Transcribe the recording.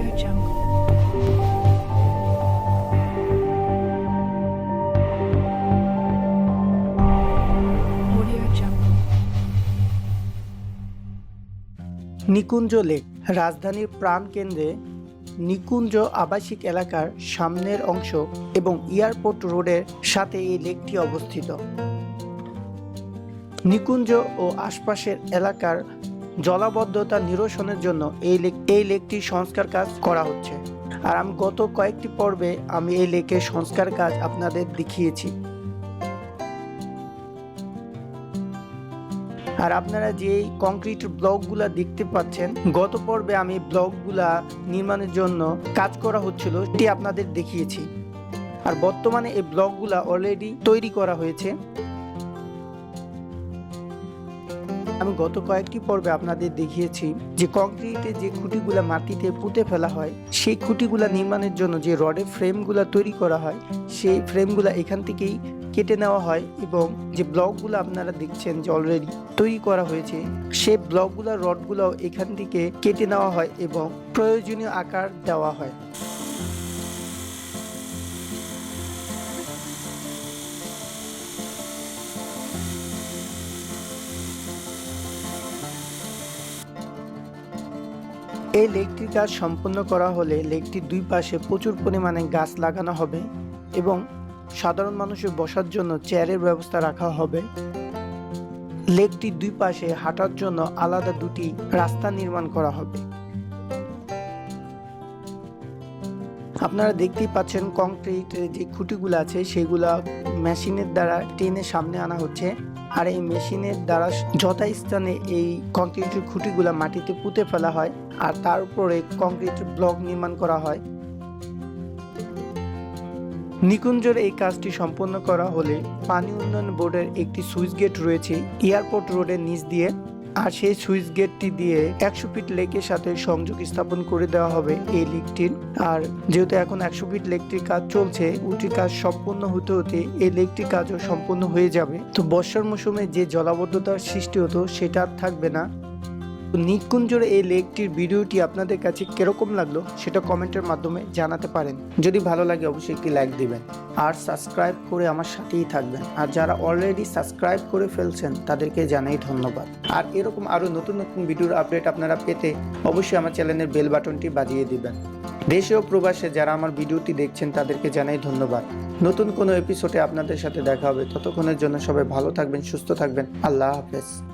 Jungle. নিকুঞ্জ lake, রাজধানীর প্রাণকেন্দ্রে নিকুঞ্জ আবাসিক এলাকার সামনের অংশ এবং এয়ারপোর্ট রোডের সাথে এই লেকটি অবস্থিত নিকুঞ্জ ও আশপাশের এলাকার জলাবদ্ধতা নিরসনের জন্য এই লেক এই লেকটির সংস্কার কাজ করা হচ্ছে। আর আমি গত কয়েকটি পর্বে আমি এই লেকের সংস্কার কাজ আপনাদের দেখিয়েছি। আর আপনারা যে কংক্রিট ব্লকগুলা দেখতে পাচ্ছেন, গত পর্বে আমি ব্লকগুলা নির্মাণের জন্য কাজ করা হচ্ছিল এটি আপনাদের দেখিয়েছি। আর বর্তমানে এই ব্লকগুলা অলরেডি তৈরি করা হয়েছে। আমি গত কয়েকটি পর্বে আপনাদের দেখিয়েছি যে কংক্রিটে যে খুঁটিগুলা মাটিতে পুঁতে ফেলা হয়, সেই খুঁটিগুলা নির্মাণের জন্য যে রডের ফ্রেমগুলা তৈরি করা হয়, সেই ফ্রেমগুলা এখান থেকেই কেটে নেওয়া হয় এবং যে ব্লকগুলো আপনারা দেখছেন যে অলরেডি তৈরি করা হয়েছে, সেই ব্লকগুলো রডগুলো এখান থেকে কেটে নেওয়া হয় এবং প্রয়োজনীয় আকার দেওয়া হয়। এই লেকটির কাজ সম্পন্ন করা হলে লেকটির দুই পাশে প্রচুর পরিমাণে গাছ লাগানো হবে এবং সাধারণ মানুষের বসার জন্য চেয়ারের ব্যবস্থা রাখা হবে। লেকটির দুই পাশে হাঁটার জন্য আলাদা দুটি রাস্তা নির্মাণ করা হবে। আপনারা দেখতেই পাচ্ছেন কংক্রিটের যে খুঁটিগুলো আছে, সেগুলা মেশিনের দ্বারা টেনে সামনে আনা হচ্ছে। আর এই মেশিনের দ্বারা যথাস্থানে এই কংক্রিটের খুঁটিগুলা মাটিতে পুঁতে ফেলা হয় আর তার উপরে কংক্রিটের ব্লক নির্মাণ করা হয়। নিকুঞ্জের এই কাজটি সম্পন্ন করা হলে পানি উন্নয়ন বোর্ডের একটি সুইচ গেট রয়েছে, এয়ারপোর্ট রোডের নিচ দিয়ে। আর সেই সুইচ গেটটি দিয়ে একশো ফিট লেকের সাথে সংযোগ স্থাপন করে দেওয়া হবে এই লেকটির। আর যেহেতু এখন একশো ফিট লেকটির কাজ চলছে ওটির কাজ সম্পূর্ণ হতে হতে এই লেকটির কাজও সম্পূর্ণ হয়ে যাবে। তো বর্ষার মৌসুমে যে জলাবদ্ধতার সৃষ্টি হতো, সেটা আর থাকবে না। তো নিকুঞ্জের এই লেকটির ভিডিওটি আপনাদের কাছে কীরকম লাগল সেটা কমেন্টের মাধ্যমে জানাতে পারেন। যদি ভালো লাগে অবশ্যই একটি লাইক দিবেন। আর সাবস্ক্রাইব করে আমার সাথেই থাকবেন। আর যারা অলরেডি সাবস্ক্রাইব করে ফেলছেন, তাদেরকে জানাই ধন্যবাদ। আর এরকম আরও নতুন নতুন ভিডিওর আপডেট আপনারা পেতে অবশ্যই আমার চ্যানেলের বেল বাটনটি বাজিয়ে দিবেন। দেশে ও প্রবাসে যারা আমার ভিডিওটি দেখছেন, তাদেরকে জানাই ধন্যবাদ। নতুন কোনো এপিসোডে আপনাদের সাথে দেখা হবে। ততক্ষণের জন্য সবাই ভালো থাকবেন, সুস্থ থাকবেন। আল্লাহ হাফেজ।